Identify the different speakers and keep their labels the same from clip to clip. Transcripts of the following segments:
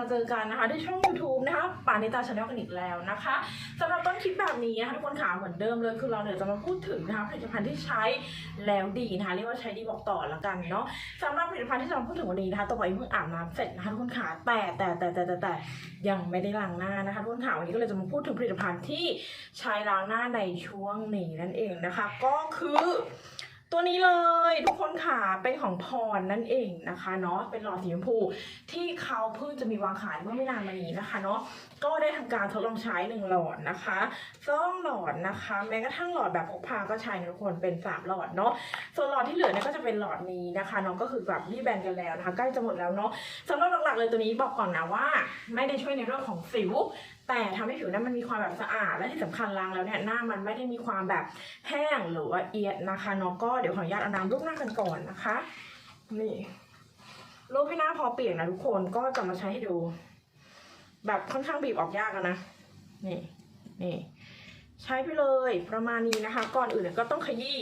Speaker 1: มาเจอกันนะคะที่ช่อง YouTube นะคะป่านิตาชาแนลกันอีกแล้วนะคะสำหรับต้นคลิปแบบนี้นะคะทุกคนขาเหมือนเดิมเลยคือเราเนี่ยจะมาพูดถึงนะคะผลิตภัณฑ์ที่ใช้แล้วดีนะคะเรียกว่าใช้ดีบอกต่อละกันเนาะสำหรับผลิตภัณฑ์ที่จะมาพูดถึงวันนี้นะคะตัวเองเพิ่งอาบน้ำเสร็จนะคะทุกคนขาแต่แต่แต่แต่แต่แต่ยังไม่ได้ล้างหน้านะคะทุกคนขาวันนี้ก็เลยจะมาพูดถึงผลิตภัณฑ์ที่ใช้ล้างหน้าในช่วงนี้นั่นเองนะคะ ก็คือ ตัวนี้เลยทุกคนค่ะเป็นของพรนั่นเองนะคะเนาะเป็นหลอดสีชมพูที่เขาเพิ่งจะมีวางขายเมื่อไม่นานมานี้นะคะเนาะก็ได้ทำการทดลองใช้หนึ่งหลอดนะคะสองหลอดนะคะ แม้กระทั่งหลอดแบบพกพาก็ใช้นะทุกคนเป็นสามหลอดเนาะส่วนหลอดที่เหลือเนี่ยก็จะเป็นหลอดนี้นะคะเนาะก็คือแบบรีบแบนกันแล้วนะคะใกล้จะหมดแล้วเนาะสำหรับหลักๆเลยตัวนี้บอกก่อนนะว่า ไม่ได้ช่วยในเรื่องของสิว แต่ทำให้ผิวนั้นมันมีความแบบสะอาด และที่สำคัญล้างแล้วเนี่ยหน้ามันไม่ได้มีความแบบแห้งหรือว่าเอียดนะคะเนาะก็เดี๋ยวขออนุญาตเอาน้ำลูบหน้ากันก่อนนะคะ นี่รูปให้หน้าพอเปียกนะทุกคนก็จะมาใช้ให้ดู แบบค่อนข้างบีบออกยากนะนี่นี่ใช้ไปเลยประมาณนี้นะคะ ก่อนอื่นเนี่ยก็ต้องขยี้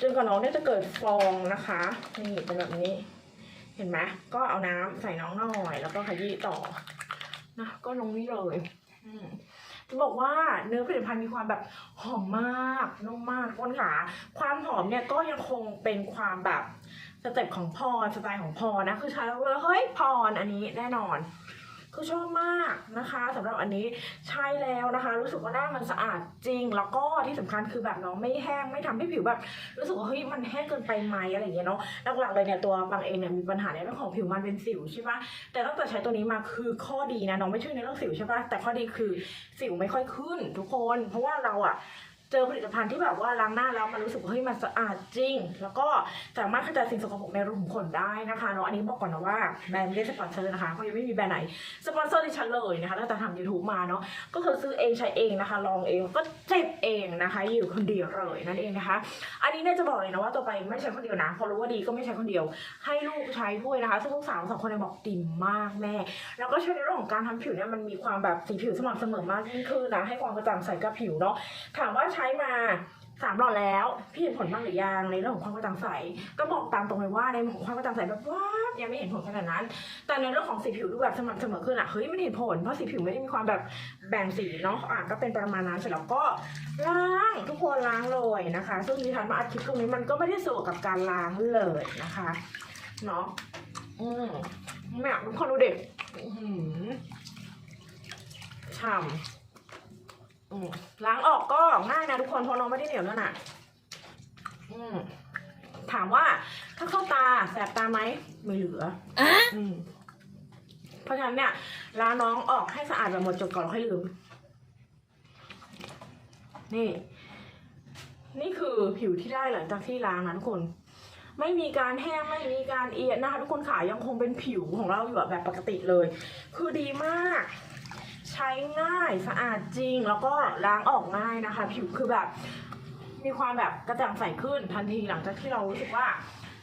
Speaker 1: จนกว่าน้องเนี่ยจะเกิดฟองนะคะนี่เป็นแบบนี้ เห็นไหมก็เอาน้ำใส่น้องหน่อย แล้วก็ขยี้ต่อ นะก็ลงนี้เลยจะบอกว่าเนื้อผลิตภัณฑ์มีความแบบหอมมากนุ่มมากคนขาความหอมเนี่ยก็ยังคงเป็นความแบบสเต็ปของพรสไตล์ของพรนะคือใช้แล้วเฮ้ยพรอันนี้แน่นอน คือชอบมากนะคะสำหรับอันนี้ใช้แล้วนะคะ รู้สึกว่าหน้ามันสะอาดจริง แล้วก็ที่สำคัญคือแบบน้องไม่แห้งไม่ทำให้ผิวแบบ รู้สึกว่าเฮ้ยมันแห้งเกินไปไหมอะไรอย่างเงี้ยเนาะหลักๆเลยเนี่ยตัวบางเองเนี่ยมีปัญหาในเรื่องของผิวมันเป็นสิวใช่ปะแต่ตั้งแต่ใช้ตัวนี้มาคือข้อดีนะน้องไม่ช่วยในเรื่องสิวใช่ปะแต่ข้อดีคือสิวไม่ค่อยขึ้นทุกคน เพราะว่าเราอะ เจอผลิตภัณฑ์ที่แบบว่าล้างหน้าแล้วมันรู้สึกว่าเฮ้ยมันสะอาดจริง แล้วก็สามารถขจัดสิ่งสกปรกในรูขุมขนได้นะคะเนาะอันนี้บอกก่อนนะว่าแบรนด์ไม่ได้สปอนเซอร์นะคะเพราะยังไม่มีแบรนด์ไหนสปอนเซอร์ดิฉันเลยนะคะตั้งแต่ทำยูทูบมาเนาะก็คือซื้อเองใช้เองนะคะ ลองเองก็เจ็บเองนะคะอยู่คนเดียวเลยนั่นเองนะคะ อันนี้เนี่ยจะบอกเลยนะว่าตัวไปไม่ใช้คนเดียวนะพอรู้ว่าดีก็ไม่ใช้คนเดียว ให้ลูกใช้ด้วยนะคะซึ่งลูกสาวสองคนเนี่ยบอกดีมากแม่แล้วก็ช่วยในเรื่องของการทำผิวเนี่ยมันมีความแบบสีผิวสม่ำเสมอมากยิ่งขึ้นนะให้ความกระจ่างใสกับผิวเนาะถามว่าใช้มาสามหลอดแล้ว พี่เห็นผลบ้างหรือยังในเรื่องของความกระจ่างใสก็บอกตามตรงเลยว่าในของความกระจ่างใสแบบว้ายังไม่เห็นผลขนาดนั้น แต่ในเรื่องของสีผิวดูแบบสม่ำเสมอขึ้นอะเฮ้ยมันเห็นผลเพราะสีผิวไม่ได้มีความแบบแบ่งสีเนาะอะก็เป็นประมาณนั้นเสร็จแล้วก็ล้างทุกคนล้างเลยนะคะ ซึ่งดิฉันมาอัดคลิปตรงนี้มันก็ไม่ได้สะดวกกับการล้างเลยนะคะเนาะอืมแม่ทุกคนดูเด็กฉ่ำ ล้างออกก็ง่ายนะทุกคนเพราะน้องไม่ได้เหนียวนั่นน่ะอืมถามว่าถ้าเข้าตาแสบตาไหมไม่เหลืออืมเพราะฉะนั้นเนี่ยล้างน้องออกให้สะอาดแบบหมดจดก่อนแล้วค่อยลืม นี่ นี่คือผิวที่ได้หลังจากที่ล้างนะทุกคน ไม่มีการแห้งไม่มีการเอียดนะคะทุกคนขายังคงเป็นผิวของเราอยู่แบบปกติเลย คือดีมากใช้ง่ายสะอาดจริง แล้วก็ล้างออกง่ายนะคะ ผิวคือแบบ มีความแบบกระจ่างใสขึ้นทันทีหลังจากที่เรารู้สึกว่า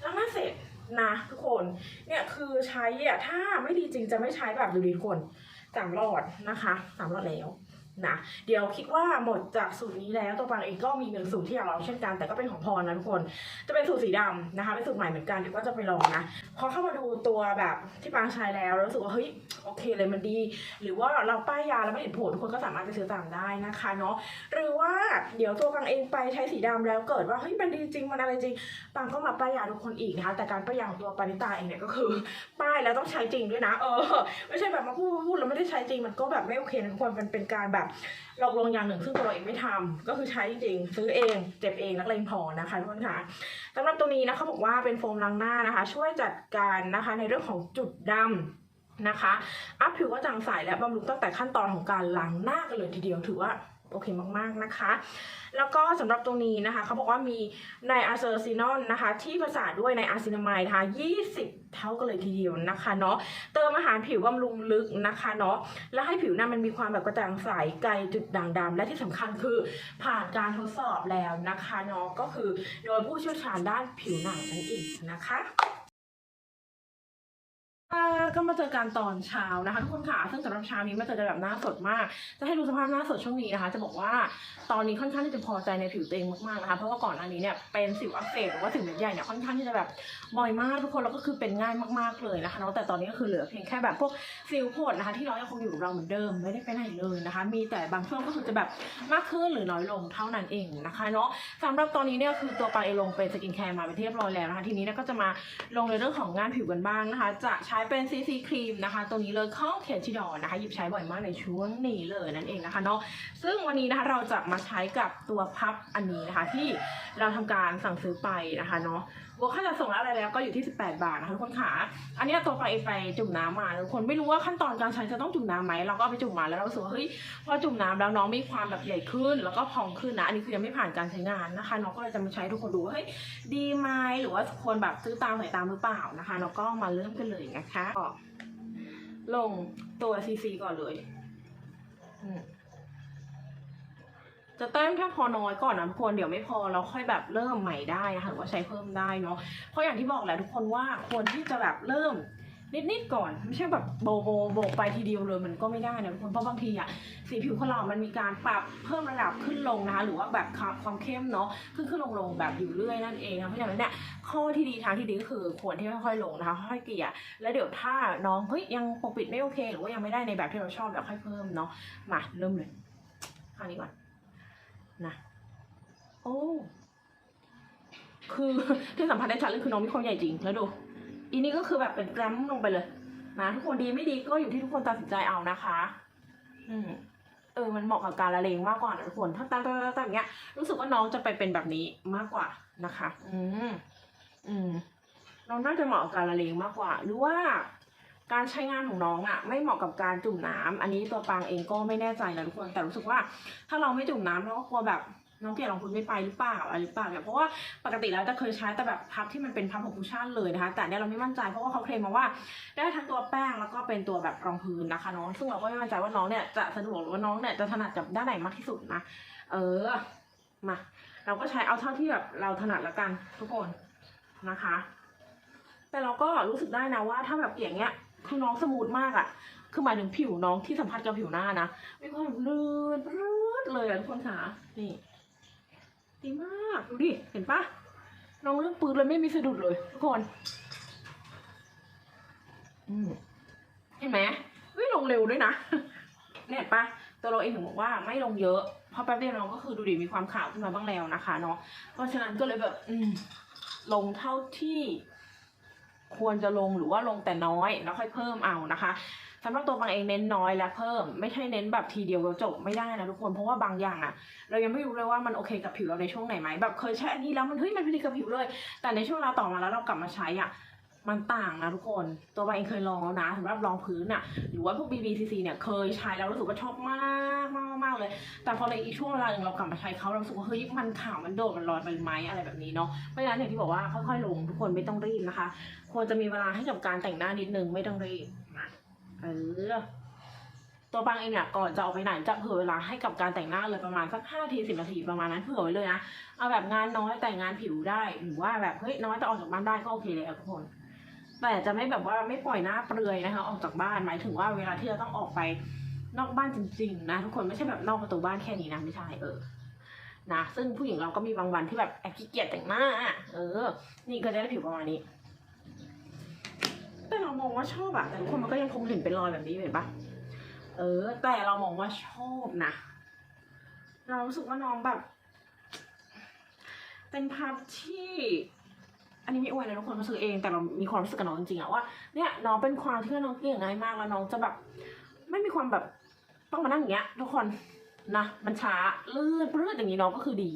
Speaker 1: ล้างหน้าเสร็จนะทุกคนเนี่ยคือใช้อะถ้าไม่ดีจริงจะไม่ใช้แบบดูดีคนสามหลอดนะคะสามหลอดแล้ว นะเดี๋ยวคิดว่าหมดจากสูตรนี้แล้วตัวปางเองก็มีหนึ่งสูตรที่อยากลองเช่นกัน แต่ก็เป็นของพรนะทุกคน จะเป็นสูตรสีดำนะคะเป็นสูตรใหม่เหมือนกันเดี๋ยวก็จะไปลองนะพอเข้ามาดูตัวแบบที่ปางใช้แล้วรู้สึกว่าเฮ้ยโอเคเลยมันดี หรือว่าเราป้ายยาแล้วไม่เห็นผลทุกคนก็สามารถไปซื้อตามได้นะคะเนาะหรือว่าเดี๋ยวตัวปางเองไปใช้สีดำแล้วเกิดว่าเฮ้ยมันดีจริงมันอะไรจริงปางก็มาป้ายยาทุกคนอีกนะคะแต่การป้ายยาของตัวปานิตาเองเนี่ยก็คือป้ายแล้วต้องใช้จริงด้วยนะ เออ ไม่ใช่แบบมาพูดพูดแล้วไม่ได้ใช้จริงมันก็แบบไม่โอเคนะทุกคนมันเป็นการแบบหลอกลวงอย่างหนึ่งซึ่งตัวเราเองไม่ทำก็คือใช้จริงซื้อเองเจ็บเองนักเลงพอนะคะทุกคนค่ะสำหรับตัวนี้นะเขาบอกว่าเป็นโฟมล้างหน้านะคะ ช่วยจัดการนะคะในเรื่องของจุดดำนะคะ อัพผิวก็จางใสและบำรุงตั้งแต่ขั้นตอนของการล้างหน้ากันเลยทีเดียวถือว่า โอเคมากๆนะคะ แล้วก็สำหรับตรงนี้นะคะเขาบอกว่ามีไนอาเซอร์ซินอนนะคะ ที่ผสาด้วยไนอาซินามายนะคะ20 เท่ากันเลยทีเดียวนะคะเนาะเติมอาหารผิวบำรุงลึกนะคะเนาะแล้วให้ผิวหน้ามันมีความแบบกระจ่างใสไกลจุดด่างดำและที่สำคัญคือผ่านการทดสอบแล้วนะคะเนาะก็คือโดยผู้เชี่ยวชาญด้านผิวหนังนั่นเองนะคะ อ่าก็มาเจอกันตอนเช้านะคะทุกคนค่ะซึ่งสำหรับเช้านี้มาเจอกันแบบหน้าสดมาก จะให้ดูสภาพหน้าสดช่วงนี้นะคะ จะบอกว่าตอนนี้ค่อนข้างที่จะพอใจในผิวตัวเองมากๆนะคะเพราะว่าก่อนหน้านี้เนี่ยเป็นสิวอักเสบหรือว่าสิวเม็ดใหญ่เนี่ยค่อนข้างที่จะแบบบ่อยมากทุกคนแล้วก็คือเป็นง่ายมากๆเลยนะคะเนาะแต่ตอนนี้ก็คือเหลือเพียงแค่แบบพวกสิวผดนะคะที่เรายังคงอยู่กับเราเหมือนเดิมไม่ได้ไปไหนเลยนะคะ มีแต่บางช่วงก็คือจะแบบมากขึ้นหรือน้อยลงเท่านั้นเองนะคะเนาะสำหรับตอนนี้เนี่ยคือตัวปาเอลงเป็นสกินแคร์มาเป็นที่เรียบร้อยแล้วนะคะทีนี้เนี่ยก็จะมาลงในเรื่องของงานผิวกันบ้างนะคะ จะใช้เป็นซีซีครีมนะคะตัวนี้เลยข้องเขียนชิดอนนะคะหยิบใช้บ่อยมากในช่วงนี้เลยนั่นเองนะคะเนาะซึ่งวันนี้นะคะเราจะมาใช้กับตัวพับอันนี้นะคะที่เราทำการสั่งซื้อไปนะคะเนาะ บวกค่าจัดส่งแล้วอะไรแล้วก็อยู่ที่ 18 บาทนะคะทุกคนค่ะอันนี้ตัวไปาเอไปจุ่มน้ำมาทุกคนไม่รู้ว่าขั้นตอนการใช้จะต้องจุ่มน้ำไหมเราก็เอาไปจุ่มมาแล้วเรารู้สึกว่าเฮ้ยพอจุ่มน้ำแล้วน้องมีความแบบใหญ่ขึ้น แล้วก็พองขึ้นนะอันนี้คือยังไม่ผ่านการใช้งานนะคะน้องก็เลยจะมาใช้ทุกคนดูว่าเฮ้ยดีไหมหรือว่าควรแบบซื้อตามใส่ตามหรือเปล่านะคะเราก็มาเริ่มกันเลยนะคะก็ลงตัวซีซีก่อนเลยอืม จะแต้มแค่พอน้อยก่อนนะทุกคนเดี๋ยวไม่พอเราค่อยแบบเริ่มใหม่ได้นะคะหรือว่าใช้เพิ่มได้เนาะเพราะอย่างที่บอกแหละทุกคนว่าควรที่จะแบบเริ่มนิดๆก่อนไม่ใช่แบบโบโบโบกไปทีเดียวเลยมันก็ไม่ได้นะทุกคนเพราะบางทีอะสีผิวของเรามันมีการปรับเพิ่มระดับขึ้นลงนะคะหรือว่าแบบความเข้มเนาะขึ้นขึ้นลงลงแบบอยู่เรื่อยนั่นเองนะเพราะฉะนั้นเนี่ยข้อที่ดีทางที่ดีก็คือควรที่ค่อยๆลงนะคะค่อยๆเกลี่ยแล้วเดี๋ยวถ้าน้องเฮ้ยยังปกปิดไม่โอเค หรือว่ายังไม่ได้ในแบบที่เราชอบเดี๋ยวค่อยเพิ่มเนาะมาเริ่มเลยข้างนี้ก่อน นะ โอ้ คือที่สัมผัสได้ชัดเลยคือน้องมีความใหญ่จริง แล้วดู อีนี่ก็คือแบบเป็นแกรมลงไปเลย นะทุกคนดีไม่ดีก็อยู่ที่ทุกคนตัดสินใจเอานะคะ อืมเออ มันเหมาะกับการละเลงมากกว่านะทุกคน ถ้าตั้งตั้งตั้งอย่างเงี้ย รู้สึกว่าน้องจะไปเป็นแบบนี้มากกว่านะคะ อืม อืม น้องน่าจะเหมาะกับการละเลงมากกว่า หรือว่า การใช้งานของน้องอะ่ะไม่เหมาะกับการจุ่มน้ำอันนี้ตัวปางเองก็ไม่แน่ใจนะทุกคนแต่รู้สึกว่า ถ้าเราไม่จุ่มน้ำเราก็กลัวแบบน้องเกลียดรองพื้นไม่ไปหรือเปล่าอะไรหรือเปล่าเนี่ยเพราะว่าปกติแล้วจะเคยใช้แต่แบบพับที่มันเป็นพับของคุชชั่นเลยนะคะ แต่เนี่ยเราไม่มั่นใจเพราะว่าเขาเคลมมาว่า ได้ทั้งตัวแป้งแล้วก็เป็นตัวแบบรองพื้นนะคะน้องซึ่งเราก็ไม่มั่นใจว่าน้องเนี่ยจะสะดวกหรือว่าน้องเนี่ยจะถนัดกับด้านไหนมากที่สุดนะเออมาเราก็ใช้เอาเท่าที่แบบเราถนัดละกันทุกคนนะคะ แต่เราก็รู้สึกได้นะว่าถ้าแบบอย่างเงี้ย คือน้องสมูทมากอะคือหมายถึงผิวน้องที่สัมผัสกับผิวหน้านะมีความลื่นลื่นเลยอะทุกคนค่ะนี่ดีมากดูดิเห็นปะน้องเรื่องปืนเลยไม่มีสะดุดเลยทุกคนเห็นไหมไม่ลงเร็วด้วยนะเนี่ยเห็นปะตัวเราเองถึงบอกว่าไม่ลงเยอะเพราะแป๊บเดียวน้องก็คือดูดิมีความขาวขึ้นมาบ้างแล้วนะคะเนาะเพราะฉะนั้นก็เลยแบบ อืลงเท่าที่ ควรจะลงหรือว่าลงแต่น้อยแล้วค่อยเพิ่มเอานะคะสำหรับตัวบางเองเน้นน้อยและเพิ่ม ไม่ใช่เน้นแบบทีเดียวแล้วจบไม่ได้นะทุกคนเพราะว่าบางอย่างอะเรายังไม่รู้เลยว่ามันโอเคกับผิวเราในช่วงไหนไหมแบบเคยใช้อันนี้แล้วมันเฮ้ยมันพอดีกับผิวเลย แต่ในช่วงเราต่อมาแล้วเรากลับมาใช้อะ มันต่างนะทุกคน ตัวบางเองเคยลองแล้วนะสำหรับรองพื้นอะหรือว่าพวก BBCC เนี่ยเคยใช้แล้วรู้สึกว่าชอบมากมากมากเลย แต่พอในอีกช่วงเวลาหนึ่งเรากลับมาใช้เขาเรารู้สึกว่าเฮ้ยมันขาวมันโดดมันลอยไปไหมอะไรแบบนี้เนาะเพราะฉะนั้นอย่างที่บอกว่าค่อยๆลงทุกคนไม่ต้องรีบนะคะ ควรจะมีเวลาให้กับการแต่งหน้านิดนึงไม่ต้องรีบนะเออตัวบางเองเนี่ยก่อนจะออกไปไหนจะเผื่อเวลาให้กับการแต่งหน้าเลยประมาณสักห้าทีสิบนาทีประมาณนั้นเผื่อไว้เลยนะเอาแบบงานน้อยแต่งงานผิวได้หรือว่าแบบเฮ้ยน้อยแต่ออกจากบ้านได้ก็โอเคเลยทุกคน แต่จะไม่แบบว่าไม่ปล่อยหน้าเปลือยนะคะ ออกจากบ้านหมายถึงว่าเวลาที่เราต้องออกไปนอกบ้านจริงๆนะทุกคนไม่ใช่แบบนอกประตูบ้านแค่นี้นะไม่ใช่เออนะซึ่งผู้หญิงเราก็มีบางวันที่แบบแอบขี้เกียจแต่งหน้าเออ นี่ก็จะได้ผิวประมาณนี้ แต่เรามองว่าชอบอะแต่ทุกคนมันก็ยังคงเห็นเป็นรอยแบบนี้เห็นปะเออ แต่เรามองว่าชอบนะเรารู้สึกว่าน้องแบบ เป็นภาพที่ อันนี้ไม่อวยนะทุกคนมาซื้อเองแต่เรามีความรู้สึกกับน้องจริงๆอะว่าเนี่ยน้องเป็นความที่น้องเก่งง่ายมากแล้วน้องจะแบบ ไม่มีความแบบต้องมานั่งอย่างเงี้ย ทุกคนนะมันช้าลื่นเลื่นอย่างนี้น้องก็คือดี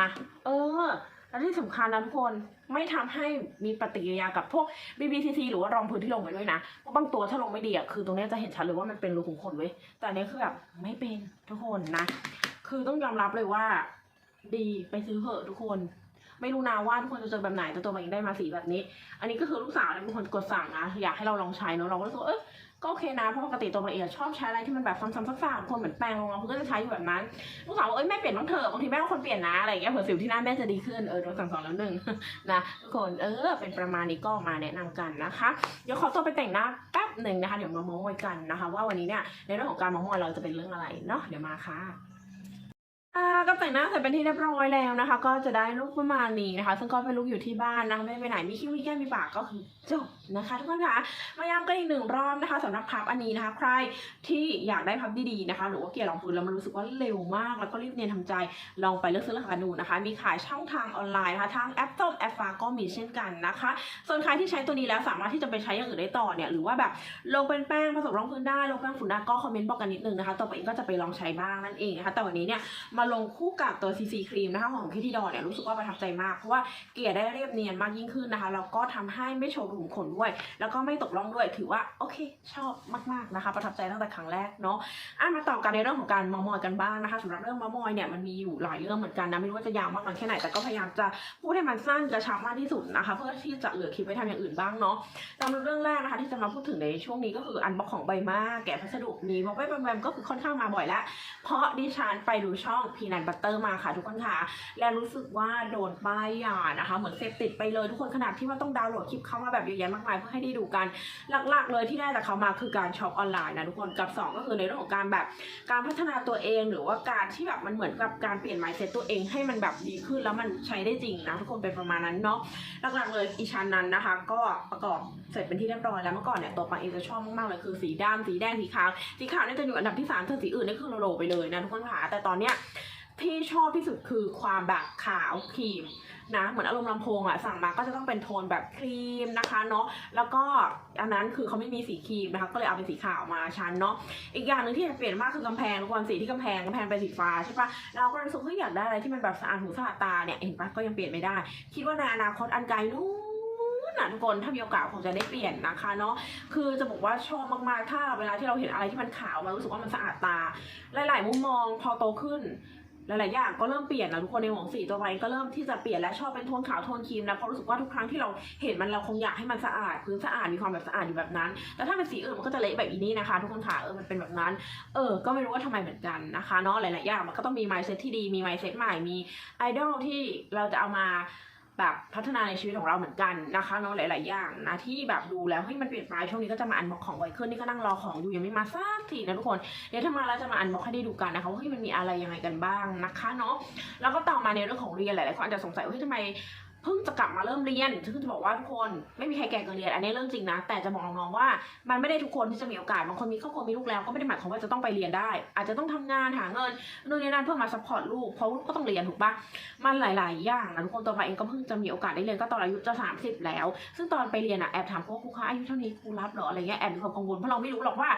Speaker 1: นะเออแล้วที่สำคัญนะทุกคนไม่ทำให้มีปฏิกิริยากับพวก BBCC หรือว่ารองพื้นที่ลงไปด้วยนะเพราะบางตัวถ้าลงไม่ดีอะคือตรงนี้จะเห็นชัดเลยว่ามันเป็นรูขุมขนเว้ยแต่อันนี้คือแบบไม่เป็นทุกคนนะ คือต้องยอมรับเลยว่า ดีไปซื้อเถอะทุกคน ไม่รู้นะว่าทุกคนจะเจอแบบไหนแต่ตัวมันเองได้มาสีแบบนี้ อันนี้ก็คือลูกสาวเป็นคนกดสั่งนะอยากให้เราลองใช้เนอะเราก็รู้สึกเออก็โอเคนะเพราะปกติตัวเราเองชอบใช้อะไรที่มันแบบซ้ำๆซักๆคนเหมือนแปรงลงมาคุณก็จะใช้อยู่แบบนั้นลูกสาวบอกเอ้ยแม่เปลี่ยนบ้างเถอะบางทีแม่ก็คนเปลี่ยนนะอะไรอย่างเงี้ยเผื่อสิวที่หน้าแม่จะดีขึ้นเออโดนสั่งสอนแล้วหนึ่งนะทุกคนเออเป็นประมาณนี้ก็มาแนะนำกันนะคะเดี๋ยวขอตัวไปแต่งหน้าแป๊บหนึ่งนะคะเดี๋ยวมาโม้กันนะคะ ว่าวันนี้เนี่ยในเรื่องของการโม้เราจะเป็นเรื่องอะไรเนาะเดี๋ยวมาค่ะ อ่าก็แต่งหน้าเสร็จเป็นที่เรียบร้อยแล้วนะคะ ก็จะได้ลุคประมาณนี้นะคะ ซึ่งก็เป็นลุคอยู่ที่บ้านนะคะไม่ไปไหนมีคิ้วมีแก้มมีปากก็คือจบนะคะทุกคนคะมาย้ำกันอีกหนึ่งรอบนะคะสำหรับพับอันนี้นะคะ ใครที่อยากได้พับดีๆนะคะ หรือว่าเกลี่ยรองพื้นแล้วมันรู้สึกว่าเร็วมาก แล้วก็รีบเนียนทำใจลองไปเลือกซื้อราคาดูนะคะ มีขายช่องทางออนไลน์นะคะทางแอปต้มแอปฟ้าก็มีเช่นกันนะคะ ส่วนใครที่ใช้ตัวนี้แล้วสามารถที่จะไปใช้อย่างอื่นได้ต่อเนี่ยหรือว่าแบบลงเป็นแป้งผสมรองพื้นได้ลงแป้งฝุ่นได้ก็คอมเมนต์บอกกันนิดนึงนะคะต่อไปก็จะไปลองใช้บ้างนั่นเองนะคะแต่วันนี้เนี่ยมาลงคู่กับตัว CC ครีมนะคะของคิทีดอเนี่ยรู้สึกว่าประทับใจมาก เพราะว่าเกลี่ยได้เรียบเนียนมากยิ่งขึ้นนะคะ แล้วก็ทำให้ไม่โชว์รูขุมขนด้วย แล้วก็ไม่ตกร่องด้วยถือว่าโอเคชอบมากๆนะคะ ประทับใจตั้งแต่ครั้งแรกเนาะอะมาต่อกันในเรื่องของการมามอยกันบ้างนะคะสำหรับเรื่องมามอยเนี่ยมันมีอยู่หลายเรื่องเหมือนกันนะไม่รู้ว่าจะยาวมากน้อยแค่ไหนแต่ก็พยายามจะพูดให้มันสั้นกระชับมากที่สุดนะคะ เพื่อที่จะเหลือคลิปไว้ทำอย่างอื่นบ้างเนาะสำหรับเรื่องแรกนะคะ ที่จะมาพูดถึงในช่วงนี้ก็คืออันบ็อกของใบมาแกะพัสดุมีบอกไปแบมก็คือค่อนข้างมาบ่อยแล้วเพราะดิฉันไปดูช่องพีนันบัตเตอร์มาค่ะทุกคนค่ะ และรู้สึกว่าโดนป้ายยานะคะ เหมือนเสพติดไปเลยทุกคนขนาดที่ว่าต้องดาวน์โหลดคลิปเขามาแบบเยอะแยะมากมายเพื่อให้ได้ดูกัน หลักๆ เลยที่ได้จากเขามาคือการช็อปออนไลน์นะทุกคนกับ 2 ก็คือในเรื่องของการแบบการพัฒนาตัวเองหรือว่าการที่แบบมันเหมือนกับการเปลี่ยน mindset ตัวเองให้มันแบบดีขึ้นแล้วมันใช้ได้จริงนะทุกคนเป็นประมาณนั้นเนาะหลักๆ เลยอีชันนั้นนะคะ ก็ประกอบเสร็จเป็นที่เรียบร้อยแล้วเมื่อก่อนเนี่ยตัวปังเองจะชอบมากๆเลยคือสีดำสีแดงสีขาวสีขาวเนี่ยจะอยู่อันดับที่สามส่วนสีอื่นนี่คือโลๆไปเลยนะทุกคนค่ะแต่ตอนเนี้ย ที่ชอบที่สุดคือความแบบขาวครีมนะเหมือนอารมณ์ลำโพงอะสั่งมาก็จะต้องเป็นโทนแบบครีมนะคะเนาะแล้วก็อันนั้นคือเขาไม่มีสีครีมนะคะก็เลยเอาเป็นสีขาวมาชั้นเนาะอีกอย่างหนึ่งที่อยากเปลี่ยนมากคือกำแพงทุกคนสีที่กำแพงกำแพงเป็นสีฟ้าใช่ปะเราก็รู้สึกว่าอยากได้อะไรที่มันแบบสะอาดหูสะอาดตาเนี่ยเห็นปะก็ยังเปลี่ยนไม่ได้ คิดว่าในอนาคตอันไกลนู้นนะทุกคนถ้ามีโอกาสคงจะได้เปลี่ยนนะคะเนาะคือจะบอกว่าชอบมากๆถ้าเวลาที่เราเห็นอะไรที่มันขาวมันรู้สึกว่ามันสะอาดตา หลาย ๆ มุมมองพอโตขึ้น หลายๆอย่างก็เริ่มเปลี่ยนนะทุกคนในหวงสีตัวไว้ก็เริ่มที่จะเปลี่ยนและชอบเป็นโทนขาวโทนครีมนะเพราะรู้สึกว่าทุกครั้งที่เราเห็นมันเราคงอยากให้มันสะอาดพื้นสะอาดมีความแบบสะอาดอยู่แบบนั้น แต่ถ้าเป็นสีอื่นมันก็จะเละแบบอีนี้นะคะ ทุกคนค่ะเออมันเป็นแบบนั้น เออ ก็ไม่รู้ว่าทำไมเหมือนกันนะคะเนาะหลายๆอย่างมันก็ต้องมีไมซ์เซ็ตที่ดีมีไมซ์เซ็ตใหม่มีไอดอลที่เราจะเอามา แบบพัฒนาในชีวิตของเราเหมือนกันนะคะเนาะหลาย ๆ อย่างนะที่แบบดูแล้วให้ยมันเปลี่ยนไปช่วงนี้ก็จะมาอันบ็อกของไวเคิลนี่ก็นั่งรอของอยู่ยังไม่มาสักทีนะทุกคนเดี๋ยวถ้ามาแล้วจะมาอันบ็อกให้ได้ดูกันนะคะว่าเฮ้ยมันมีอะไรยังไงกันบ้างนะคะเนาะแล้วก็ต่อมาในเรื่องของเรียนหลาย ๆ คนอาจจะสงสัยว่าเฮ้ยทำไม พิ่งจะกลับมาเริ่มเรียนซึ่งจะบอกว่าทุกคนไม่มีใครแก่เกินเรียน อันนี้เรื่องจริงนะ แต่จะบอกน้องๆว่า มันไม่ได้ทุกคนที่จะมีโอกาส บางคนมีครอบครัวมีลูกแล้วก็ไม่ได้หมายความว่าจะต้องไปเรียนได้ อาจจะต้องทำงานหาเงินนู่นนี่นั่นเพื่อมาซัพพอร์ตลูก เพราะลูกก็ต้องเรียนถูกปะมันหลาย ๆ อย่างนะทุกคนตัวมาเองก็เพิ่งจะมีโอกาสได้เรียนก็ตอนอายุจะ30แล้ว ซึ่งตอนไปเรียนอะแอบถามพวกครูคะอายุเท่านี้ครูรับหรออะไรเงี้ยแอบมีความกังวลเพราะเราไม่รู้หรอกว่า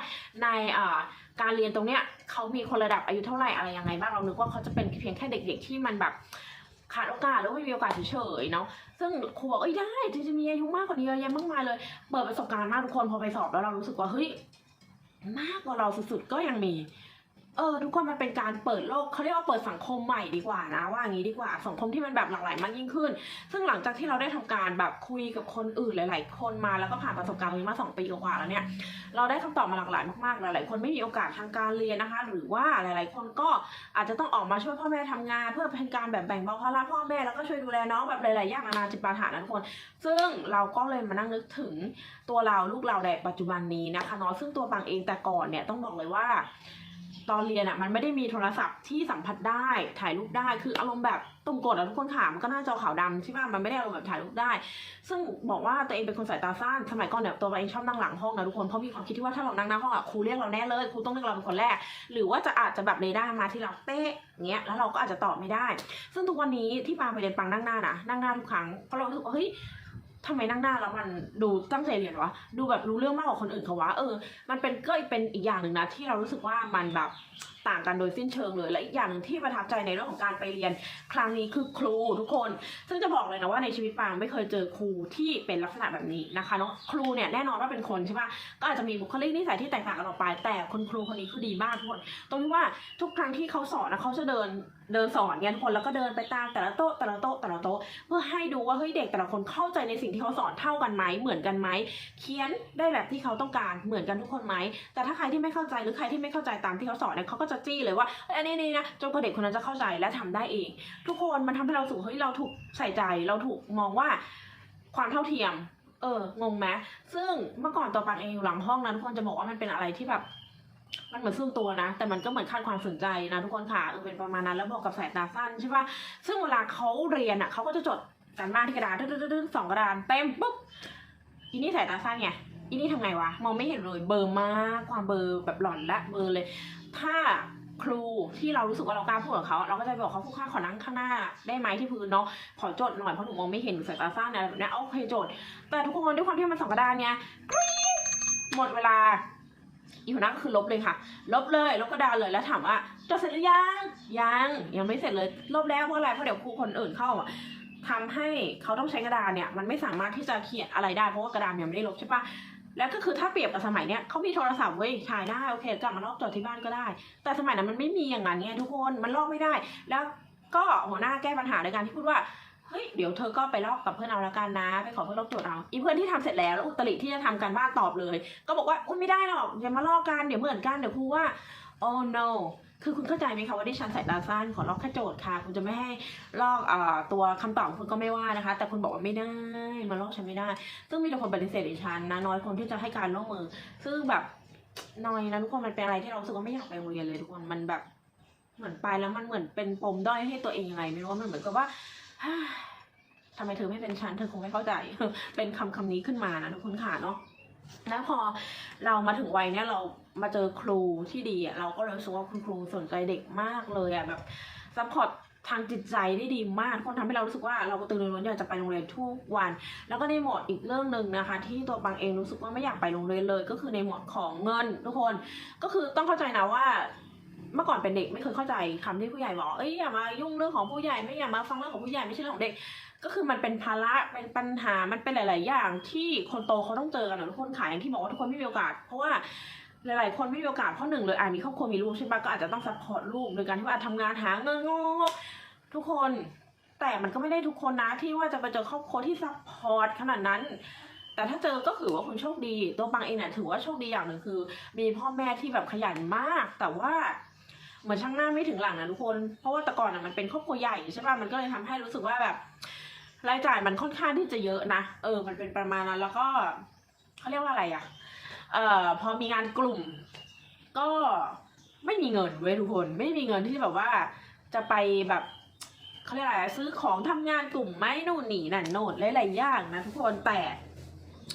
Speaker 1: ในอ่าการเรียนตรงเนี้ยเขามีคนระดับอายุเท่าไหร่อะไรยังไงบ้างเรานึกว่าเขาจะเป็นเพียงแค่เด็ก ๆ ที่มันแบบ ขาดโอกาสแล้วไม่มีโอกาสเฉยๆเนาะซึ่งครูบอกเอ้ยได้จริงๆมีอายุมากกว่านี้เยอะแยะมากมายเลย เปิดประสบการณ์มากทุกคนพอไปสอบแล้วเรารู้สึกว่าเฮ้ยมากกว่าเราสุดๆก็ยังมี เออทุกคนมันเป็นการเปิดโลกเขาเรียกว่าเปิดสังคมใหม่ดีกว่านะ ว่าอย่างนี้ดีกว่าสังคมที่มันแบบหลากหลายมากยิ่งขึ้น ซึ่งหลังจากที่เราได้ทำการแบบคุยกับคนอื่นหลาย ๆ คนมาแล้วก็ผ่านประสบการณ์ตรงนี้มาสองปีกว่าแล้วเนี่ยเราได้คำตอบมาหลากหลายมากๆหลาย ๆ คนไม่มีโอกาสทางการเรียนนะคะ หรือว่าหลาย ๆ คนก็อาจจะต้องออกมาช่วยพ่อแม่ทำงาน เพื่อเป็นการแบบแบ่งเบาภาระพ่อแม่แล้วก็ช่วยดูแลน้องแบบหลาย ๆ อย่างนานาจิตปาถานะทุกคน ซึ่งเราก็เลยมานั่งนึกถึงตัวเราลูกเราในปัจจุบันนี้นะคะเนาะซึ่งตัวปังเองแต่ก่อนเนี่ยต้องบอกเลยว่า ตอนเรียนอะมันไม่ได้มีโทรศัพท์ที่สัมผัสได้ถ่ายรูปได้ คืออารมณ์แบบตุ่มกดอะทุกคนค่ะมันก็หน้าจอขาวดำใช่ป่ะมันไม่ได้อารมณ์แบบถ่ายรูปได้ ซึ่งบอกว่าตัวเองเป็นคนสายตาสั้นสมัยก่อนเนี่ยตัวเราเองชอบนั่งหลังห้องนะทุกคนเพราะมีความคิดที่ว่าถ้าเรานั่งหน้าห้องอะครูเรียกเราแน่เลยครูต้องเรียกเราเป็นคนแรก หรือว่าจะอาจจะแบบเรดาร์มาที่เราเป๊ะเงี้ยแล้วเราก็อาจจะตอบไม่ได้ ซึ่งทุกวันนี้ที่ปาไปเรียนปังนั่งหน้านะนั่งหน้าทุกครั้งเพราะเรารู้สึกว่าเฮ้ย ทำไมนั่งหน้าแล้วมันดูตั้งใจเรียนวะดูแบบรู้เรื่องมากกว่าคนอื่นเขาวะเออ มันเป็นก็เป็นอีกอย่างหนึ่งนะที่เรารู้สึกว่ามันแบบต่างกันโดยสิ้นเชิงเลย และอีกอย่างหนึ่งที่ประทับใจในเรื่องของการไปเรียน ครั้งนี้คือครูทุกคน ซึ่งจะบอกเลยนะว่าในชีวิตปางไม่เคยเจอครูที่เป็นลักษณะแบบนี้นะคะเนาะครูเนี่ยแน่นอนว่าเป็นคนใช่ปะก็อาจจะมีบุคลิกนิสัยที่แตกต่างกันออกไป แต่คุณครูคนนี้คือดีมากทุกคนตรงที่ว่าทุกครั้งที่เขาสอนนะเขาจะเดิน เดินสอนเงี้ยทุกคนแล้วก็เดินไปตามแต่ละโต๊ะแต่ละโต๊ะแต่ละโต๊ะเพื่อให้ดูว่าเฮ้ยเด็กแต่ละคนเข้าใจในสิ่งที่เขาสอนเท่ากันไหมเหมือนกันไหมเขียนได้แบบที่เขาต้องการเหมือนกันทุกคนไหมแต่ถ้าใครที่ไม่เข้าใจหรือใครที่ไม่เข้าใจตามที่เขาสอนเนี่ยเขาก็จะจี้เลยว่าอันนี้นี่นะจนกว่าเด็กคนนั้นจะเข้าใจและทำได้เอง ทุกคนมันทำให้เราสูงเฮ้ยเราถูกใส่ใจเราถูกมองว่าความเท่าเทียม เออ งงไหมซึ่งเมื่อก่อนตัวปังเองอยู่หลังห้องนะทุกคนจะบอกว่ามันเป็นอะไรที่แบบ มันเหมือนซึ่งตัวนะ แต่มันก็เหมือนคาดความสนใจนะทุกคนค่ะเออเป็นประมาณนั้นแล้วบอกกับสายตาสั้นใช่ปะซึ่งเวลาเขาเรียนอะเขาก็จะจดการบ้านที่กระดาษดื้อๆสองกระดานเต็มปุ๊บอีนี่สายตาสั้นไงอีนี่ทำไงวะมองไม่เห็นเลยเบอร์มากความเบอร์แบบหล่อนละเบอร์เลย ถ้าครูที่เรารู้สึกว่าเรากล้าพูดกับเขาเราก็จะบอกเขาผู้ค่าขอนั่งข้างหน้าได้ไหมที่พื้นเนาะขอจดหน่อยเพราะหนูมองไม่เห็นหนูสายตาสั้นอะไรแบบเนี้ยโอเคจด แต่ทุกคนด้วยความที่มันสองกระดานเนี่ยหมดเวลา อีหัวหน้าก็คือลบเลยค่ะ ลบเลยลบกระดานเลยแล้วถามว่าจดเสร็จหรือยังยังยังไม่เสร็จเลยลบแล้วเพราะอะไรเพราะเดี๋ยวครูคนอื่นเข้าอะทำให้เขาต้องใช้กระดานเนี่ยมันไม่สามารถที่จะเขียนอะไรได้เพราะว่ากระดานยังไม่ได้ลบใช่ปะแล้วก็คือถ้าเปรียบกับสมัยเนี้ยเขามีโทรศัพท์เว้ยถ่ายได้โอเคกลับมาลอกจดที่บ้านก็ได้ แต่สมัยนั้นมันไม่มีอย่างนั้นไงทุกคนมันลอกไม่ได้ แล้วก็หัวหน้าแก้ปัญหาโดยการที่พูดว่า เฮ้ยเดี๋ยวเธอก็ไปลอกกับเพื่อนเอาล้วกันนะ ไปขอเพื่อนลอกโจทย์เอาอีเพื่อนที่ทำเสร็จแล้วแล้วอุตริที่จะทำการบ้านตอบเลย ก็บอกว่าอุ้ยไม่ได้หรอกอย่ามาลอกกันเดี๋ยวเหมือนกันเดี๋ยวครูว่า oh no คือคุณเข้าใจไหมคะว่าดิฉันใสายตาสั้นขอลอกแค่โจทย์ค่ะ คุณจะไม่ให้ลอกอตัวคำตอบของคุณก็ไม่ว่านะคะ แต่คุณบอกว่าไม่ได้มาลอกฉันไม่ได้ ซึ่งมีแต่คนปฏิเสธดิฉันนะน้อยคนที่จะให้การร่วมมือ ซึ่งแบบน้อยนะทุกคนมันเป็นอะไรที่เราสึกว่าไม่อยากไปโรงเรียนเลยทุกคนมันแบบเหมือนไปแล้วมันเหมือนเป็นปมด้อยให้ตัวเองยังไงไม่รู้ว่ามันเหมือนกับว่า ทำไมเธอไม่เป็นฉันเธอคงไม่เข้าใจ เป็นคำคำนี้ขึ้นมานะทุกคนค่ะเนาะแล้วพอเรามาถึงวัยเนี้ยเรามาเจอครูที่ดีอะเราก็รู้สึกว่าคุณครูสนใจเด็กมากเลยอะแบบซัพพอร์ตทางจิตใจได้ดีมากคนทำให้เรารู้สึกว่าเรากระตือรือร้นอยากจะไปโรงเรียนทุกวัน แล้วก็ในหมวดอีกเรื่องหนึ่งนะคะ ที่ตัวปังเองรู้สึกว่าไม่อยากไปโรงเรียนเลย ก็คือในหมวดของเงินทุกคน ก็คือต้องเข้าใจนะว่า เมื่อก่อนเป็นเด็กไม่เคยเข้าใจคำที่ผู้ใหญ่บอกเอ้ยอย่ามายุ่งเรื่องของผู้ใหญ่ไม่อย่ามาฟังเรื่องของผู้ใหญ่ไม่ใช่เรื่องของเด็ก ก็คือมันเป็นภาระเป็นปัญหามันเป็นหลาย ๆ อย่างที่คนโตเขาต้องเจอกันทุกคนขายอย่างที่บอกว่าทุกคนไม่มีโอกาส เพราะว่าหลาย ๆ คนไม่มีโอกาสเพราะหนึ่งเลยอ่ามีครอบครัวมีลูกใช่ปะก็อาจจะต้องซัพพอร์ตลูกโดยการที่ว่าทำงานหาเงินงงทุกคนแต่มันก็ไม่ได้ทุกคนนะที่ว่าจะไปเจอครอบครัวที่ซัพพอร์ตขนาดนั้น แต่ถ้าเจอก็ถือว่าคุณโชคดี ตัวปังเองเนี่ยถือว่าโชคดีอย่างหนึ่งคือ มีพ่อแม่ที่แบบขยันมาก แต่ว่า เหมือนช่างหน้าไม่ถึงหลังนะทุกคน เพราะว่าแต่ก่อนอะมันเป็นครอบครัวใหญ่ใช่ป่ะมันก็เลยทำให้รู้สึกว่าแบบ รายจ่ายมันค่อนข้างที่จะเยอะนะเออ มันเป็นประมาณนั้นแล้วก็เขาเรียกว่าอะไรอะ เอ่อพอมีงานกลุ่ม ก็ไม่มีเงินเว้ยทุกคน ไม่มีเงินที่แบบว่าจะไปแบบเขาเรียกอะไรซื้อของทำงานกลุ่มไหม่นู่นนี่นั่นโน่นหลายๆอย่างนะทุกคนแต่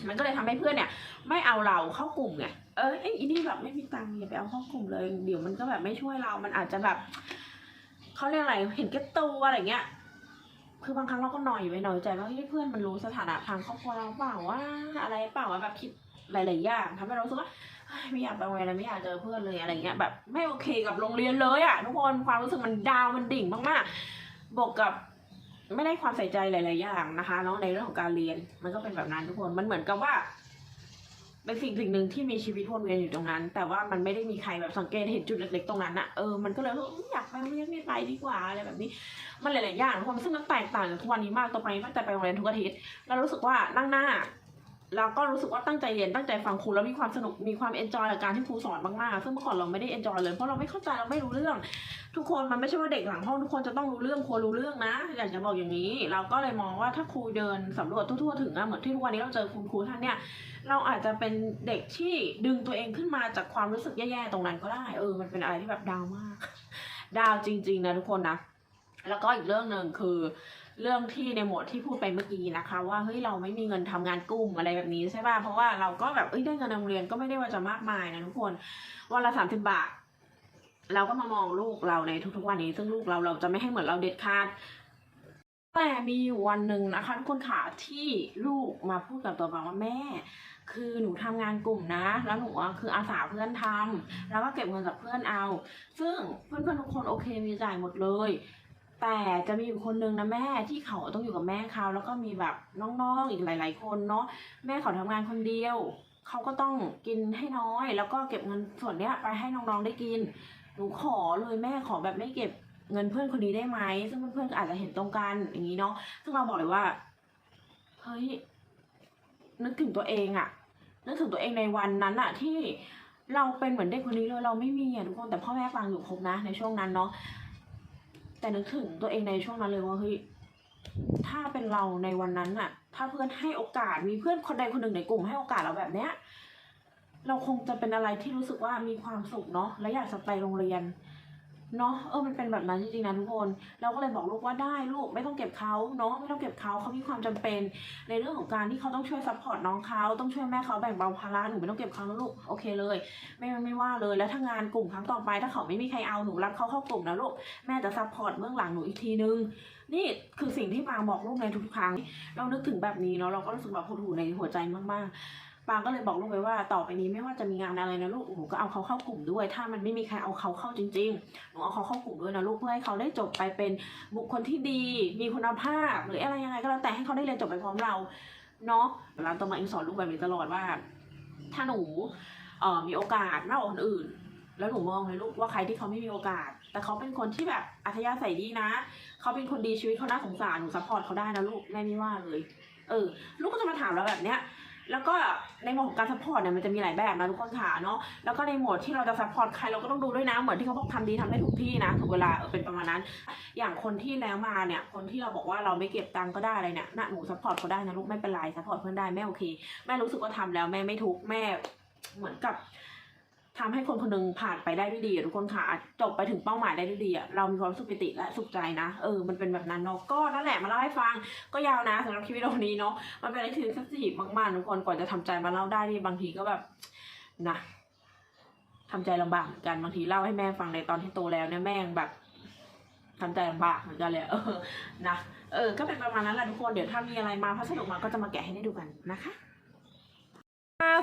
Speaker 1: มันก็เลยทำให้เพื่อนเนี่ย ไม่เอาเราเข้ากลุ่มไง เออไอ้นี่แบบไม่มีตังค์อย่าไปเอาเข้ากลุ่มเลย เดี๋ยวมันก็แบบไม่ช่วยเรา มันอาจจะแบบเขาเรียกอะไรเห็นแก่ตัวอะไรเงี้ย คือบางครั้งเราก็หน่อยไปหน่อยใจว่าเฮ้ยเพื่อนมันรู้สถานะทางครอบครัวเราเปล่าว่าอะไรเปล่าว่าแบบคิดหลายๆอย่างทำให้เรารู้สึกว่าไม่อยากไปโรงเรียนไม่อยากเจอเพื่อนเลยอะไรเงี้ยแบบไม่โอเคกับโรงเรียนเลยอะทุกคนความรู้สึกมันดาวมันดิ่งมากๆบวกกับไม่ได้ความใส่ใจหลาย ๆ อย่างนะคะเนาะในเรื่องของการเรียนมันก็เป็นแบบนั้นทุกคนมันเหมือนกับว่า เป็นสิ่งสิ่งหนึ่งที่มีชีวิตวนเวียนอยู่ตรงนั้น แต่ว่ามันไม่ได้มีใครแบบสังเกตเห็นจุดเล็กๆตรงนั้นอะเออมันก็เลยรู้สึกอยากไปไม่อยากไม่ไปดีกว่าอะไรแบบนี้ มันหลายๆอย่างความซึ่งมันแตกต่างจากทุกวันนี้มากต่อไปตั้งแต่ไปโรงเรียนทุกอาทิตย์เรารู้สึกว่านั่งหน้า เราก็รู้สึกว่าตั้งใจเรียนตั้งใจฟังครูแล้วมีความสนุกมีความเอนจอยกับการที่ครูสอนมากๆซึ่งเมื่อก่อนเราไม่ได้เอนจอยเลยเพราะเราไม่เข้าใจเราไม่รู้เรื่อง ทุกคนมันไม่ใช่ว่าเด็กหลังห้องทุกคนจะต้องรู้เรื่องควรรู้เรื่องนะ อยากจะบอกอย่างนี้ เราก็เลยมองว่าถ้าครูเดินสำรวจทั่วๆถึงอะเหมือนที่ทุกวันนี้เราเจอคุณครูท่านเนี่ยเราอาจจะเป็นเด็กที่ดึงตัวเองขึ้นมาจากความรู้สึกแย่ๆตรงนั้นก็ได้เออมันเป็นอะไรที่แบบดาวมาก ดาวจริง ๆนะทุกคนนะแล้วก็อีกเรื่องหนึ่งคือ เรื่องที่ในหมวดที่พูดไปเมื่อกี้นะคะ ว่าเฮ้ยเราไม่มีเงินทำงานกลุ่มอะไรแบบนี้ใช่ป่ะเพราะว่าเราก็แบบเอ้ยได้เงินนโรงเรียนก็ไม่ได้ว่าจะมากมายนะทุกคนวันละสามสิบบาทเราก็มามองลูกเราในทุกๆวันนี้ ซึ่งลูกเราเราจะไม่ให้เหมือนเราเด็ดขาดแต่มีอยู่วันหนึ่งนะคะทุกคนค่ะที่ลูกมาพูดกับตัวปังว่าแม่ คือหนูทำงานกลุ่มนะ แล้วหนูคืออาสาเพื่อนทำแล้วก็เก็บเงินจากเพื่อนเอา ซึ่งเพื่อนๆทุกคนโอเคมีจ่ายหมดเลย แต่จะมีอยู่คนนึงนะแม่ที่เขาต้องอยู่กับแม่เขาแล้วก็มีแบบน้องๆอีกหลาย ๆ คนเนาะแม่เขาทำงานคนเดียวเขาก็ต้องกินให้น้อย แล้วก็เก็บเงินส่วนเนี้ยไปให้น้องๆได้กิน หนูขอเลยแม่ขอแบบไม่เก็บเงินเพื่อนคนนี้ได้ไหมซึ่งเพื่อนๆอาจจะเห็นตรงกันอย่างนี้เนาะซึ่งเราบอกเลยว่าเฮ้ยนึกถึงตัวเองอะนึกถึงตัวเองในวันนั้นอะที่เราเป็นเหมือนเด็กคนนี้เลยเราไม่มีอะทุกคนแต่พ่อแม่ฟังอยู่ครบนะในช่วงนั้นเนาะ แต่นึกถึงตัวเองในช่วงนั้นเลยว่าเฮ้ยถ้าเป็นเราในวันนั้นอะถ้าเพื่อนให้โอกาสมีเพื่อนคนใดคนหนึ่งในกลุ่มให้โอกาสเราแบบเนี้ย เราคงจะเป็นอะไรที่รู้สึกว่ามีความสุขเนาะและอยากจะไปโรงเรียน เนาะเออมันเป็นแบบนั้นจริงๆนะทุกคนเราก็เลยบอกลูกว่าได้ลูกไม่ต้องเก็บเขาเนาะไม่ต้องเก็บเขาเขามีความจำเป็น ในเรื่องของการที่เขาต้องช่วยซัพพอร์ตน้องเขาต้องช่วยแม่เขาแบ่งเบาภาระหนูไม่ต้องเก็บเขานะลูกโอเคเลย ไม่ไม่ว่าเลยแล้วถ้างานกลุ่มครั้งต่อไป ถ้าเขาไม่มีใครเอาหนูรับเขาเข้ากลุ่มนะลูกแม่จะซัพพอร์ตเบื้องหลังหนูอีกทีนึงนี่คือสิ่งที่ปางบอกลูกในทุกครั้ง เรานึกถึงแบบนี้เนาะเราก็รู้สึกแบบหดหู่ในหัวใจมากๆ ปางก็เลยบอกลูกไปว่าต่อไปนี้ไม่ว่าจะมีงานอะไรนะลูกหนูก็เอาเขาเข้ากลุ่มด้วย ถ้ามันไม่มีใครเอาเขาเข้าจริงๆหนูเอาเขาเข้ากลุ่มด้วยนะลูกเพื่อให้เขาได้จบไปเป็นบุคคลที่ดี มีคุณภาพ หรืออะไรยังไงก็แล้วแต่ให้เขาได้เรียนจบไปพร้อมเราเนาะร้านตัวมาเองสอนลูกแบบนี้ตลอดว่า ถ้าหนูเอ่อมีโอกาสมากกว่าคนอื่น แล้วหนูมองเลยลูกว่าใครที่เขาไม่มีโอกาส แต่เขาเป็นคนที่แบบอัธยาศัยดีนะ เขาเป็นคนดีชีวิตเขาน่าสงสารหนูซัพพอร์ตเขาได้นะลูกแม่ไม่ว่าเลย เออ ลูกก็จะมาถามเราแบบเนี้ย แล้วก็ในหมวดของการซัพพอร์ตเนี่ยมันจะมีหลายแบบนะทุกคนค่ะเนาะแล้วก็ในหมวดที่เราจะซัพพอร์ตใครเราก็ต้องดูด้วยนะเหมือนที่เขาบอกทำดีทำได้ถูกที่นะถูกเวลาเออเป็นประมาณนั้น อย่างคนที่แล้วมาเนี่ย คนที่เราบอกว่าเราไม่เก็บตังก็ได้อะไรเนี่ยน่ะหนูซัพพอร์ตเขาได้นะลูกไม่เป็นไรซัพพอร์ตเพื่อนได้แม่โอเค แม่รู้สึกว่าทำแล้วแม่ไม่ทุกแม่เหมือนกับ ทำให้คนคนหนึงผ่านไปได้ด้วยดีทุกคนค่ะจบไปถึงเป้าหมายได้ด้วยดีอะเรามีความสุขปิติและสุขใจนะ เออ มันเป็นแบบนั้นเนาะก็นั่นแหละมาเล่าให้ฟังก็ยาวนะสำหรับคลิปวิดีโอนี้เนาะมันเป็นอะไรที่เซนซิทีฟมากๆทุกคนก่อนจะทำใจมาเล่าได้นี่บางทีก็แบบนะทำใจลำบากเหมือนกันบางทีเล่าให้แม่ฟังในตอนที่โตแล้วเนี่ยแม่ยังแบบทำใจลำบากเหมือนกันเลยเออนะเออ ก็เป็นประมาณนั้นแหละทุกคนเดี๋ยวถ้ามีอะไรมาพัสดุมาก็จะมาแกะให้ได้ดูกันนะคะ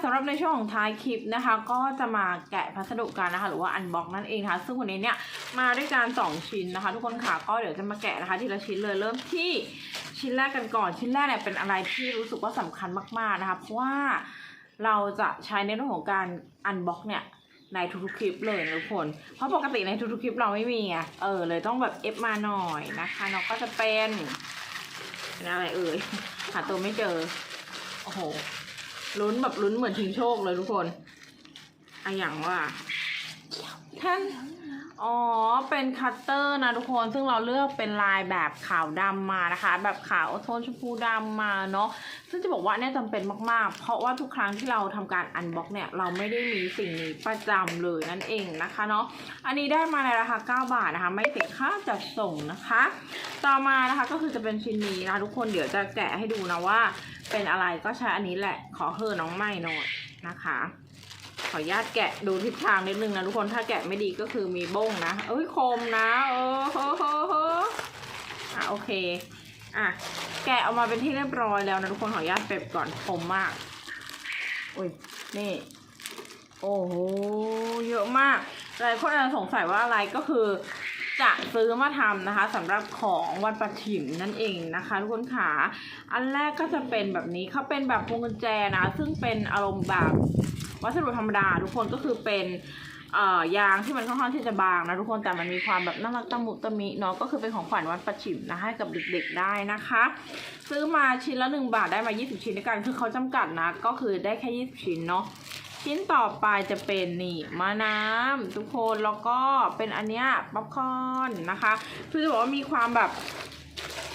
Speaker 1: สำหรับในช่วงของท้ายคลิปนะคะ ก็จะมาแกะพัสดุกันนะคะ หรือว่าอันบ็อกนั่นเองค่ะ ซึ่งวันนี้เนี่ยมาด้วยการ2ชิ้นนะคะ ทุกคนค่ะก็เดี๋ยวจะมาแกะนะคะทีละชิ้นเลยเริ่มที่ชิ้นแรกกันก่อนชิ้นแรกเนี่ยเป็นอะไรที่รู้สึกว่าสำคัญมากๆนะคะเพราะว่าเราจะใช้ในเรื่องของการอันบ็อกเนี่ยในทุกๆคลิปเลยทุกคน เพราะปกติในทุกๆคลิปเราไม่มีไงเออเลยต้องแบบเอฟมาหน่อยนะคะเนาะก็จะเป็นเป็นอะไรเอ่ยหาตัวไม่เจอโอ้โห ลุ้นแบบลุ้นเหมือนชิงโชคเลยทุกคนอะอย่างว่าท่านอ๋อ เป็นคัตเตอร์นะทุกคน ซึ่งเราเลือกเป็นลายแบบขาวดำมานะคะ แบบขาวโทนชมพูดำมาเนาะ ซึ่งจะบอกว่าเนี่ยจำเป็นมากๆ เพราะว่าทุกครั้งที่เราทำการอันบ็อกเนี่ย เราไม่ได้มีสิ่งนี้ประจำเลยนั่นเองนะคะเนาะ อันนี้ได้มาในราคา 9 บาทนะคะ ไม่เสียค่าจัดส่งนะคะ ต่อมานะคะก็คือจะเป็นชิ้นนี้นะทุกคน เดี๋ยวจะแกะให้ดูนะว่า เป็นอะไรก็ใช้อันนี้แหละ ขอเฮอน้องใหม่หน่อยนะคะ ขออนุญาตแกะดูทิศทางนิดนึงนะทุกคนถ้าแกะไม่ดีก็คือมีบ้งนะ เอ้ยคมนะเออเฮ้อเฮ้อเฮ้ออะโอเคอะแกะออกมาเป็นที่เรียบร้อยแล้วนะทุกคนขออนุญาตเก็บก่อนคมมากอุ้ยนี่โอ้โหเยอะมากหลายคนอาจจะสงสัยว่าอะไรก็คือ จะซื้อมาทำนะคะสำหรับของวันปัถิมนั่นเองนะคะทุกคนค่ะอันแรกก็จะเป็นแบบนี้เขาเป็นแบบพวงกุญแจนะซึ่งเป็นอารมณ์แบบวัสดุธรรมดา ทุกคนก็คือเป็นยางที่มันค่อนข้างที่จะบางนะทุกคนแต่มันมีความแบบน่ารักตะมุตะมิเนาะก็คือเป็นของขวัญวันปัฉิมนะให้กับเด็กๆได้นะคะ ซื้อมาชิ้นละหนึ่งบาทได้มา 20 ชิ้นด้วยกันคือเขาจำกัดนะ ก็คือได้แค่ 20 ชิ้นเนาะ ชิ้นต่อไปจะเป็นนี่มะน้ำทุกคนแล้วก็เป็นอันเนี้ยป๊อปคอร์นนะคะคือจะบอกว่ามีความแบบ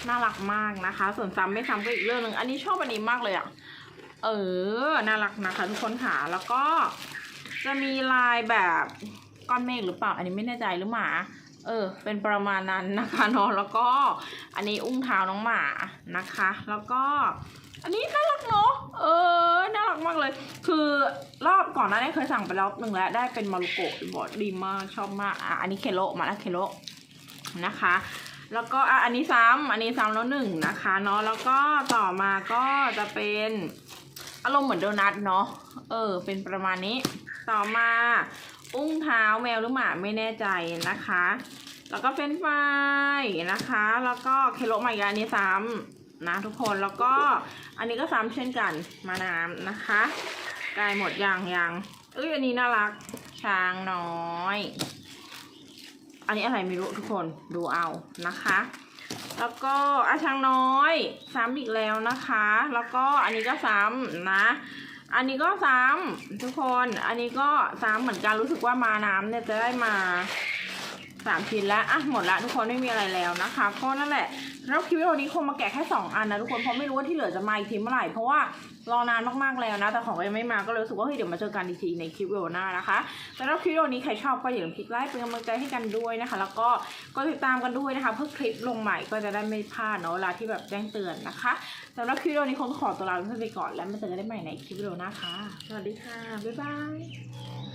Speaker 1: น่ารักมากนะคะ ส่วนซ้ำไม่ซ้ำก็อีกเรื่องหนึ่งอันนี้ชอบอันนี้มากเลยอะ่ะเออน่ารักนะคะทุกคนค่ะแล้วก็จะมีลายแบบก้อนเมฆหรือเปล่า อันนี้ไม่แน่ใจหรือหมา เออ เป็นประมาณนั้นนะคะเนาะแล้วก็อันนี้อุ้งเท้าน้องหมานะคะ แล้วก็ อันนี้น่ารักเนาะ เออ น่ารักมากเลย คือรอบก่อนหน้านี้เคยสั่งไปรอบหนึ่งแล้ว ได้เป็นมารุโกะบอกดีมากชอบมาก อะ อันนี้เคโลมาแล้วเคโลนะคะ แล้วก็อะอันนี้ซ้ำอันนี้ซ้ำแล้วหนึ่งนะคะเนาะ แล้วก็ต่อมาก็จะเป็นอารมณ์เหมือนโดนัทเนาะ เออ เป็นประมาณนี้ ต่อมา อุ้งเท้าแมวหรือหมาไม่แน่ใจนะคะ แล้วก็เป็นไฟายนะคะ แล้วก็เคโลมาอีกอันนี้ซ้ำ นะทุกคนแล้วก็อันนี้ก็ซ้ำเช่นกันมาน้ำนะคะกล้หมดยังยังเอ้ยอันนี้น่ารักช้างน้อย อันนี้อะไรไม่รู้ทุกคนดูเอานะคะ แล้วก็อาช้างน้อย ซ้ำอีกแล้วนะคะ แล้วก็อันนี้ก็ซ้ำนะอันนี้ก็ซ้ำทุกคน อันนี้ก็ซ้ำเหมือนกันรู้สึกว่ามาน้ำเนี่ยจะได้มา สามชิ้นแล้วอะหมดละทุกคนไม่มีอะไรแล้วนะคะก็นั่นแหละแล้วคลิปวิดีโอนี้คงมาแกะแค่สองอันนะทุกคนเพราะไม่รู้ว่าที่เหลือจะมาอีกทีเมื่อไหร่เพราะว่ารอนานมากๆแล้วนะ แต่ของก็ยังไม่มาก็เลยรู้สึกว่าเฮ้ยเดี๋ยวมาเจอกันอีกทีในคลิปวิดีโอหน้านะคะสำหรับคลิปวิดีโอนี้ใครชอบก็อย่าลืมคลิกไลค์เป็นกำลังใจให้กันด้วยนะคะ แล้วก็ก็ติดตามกันด้วยนะคะ เพื่อคลิปลงใหม่ก็จะได้ไม่พลาดเนาะเวลาที่แบบแจ้งเตือนนะคะสำหรับคลิปวิดีโอนี้คงขอตัวลาไปก่อนแล้วมาเจอกันได้ใหม่ในคลิปวิดีโอหน้าค่ะสวัสดีค่ะบ๊ายบาย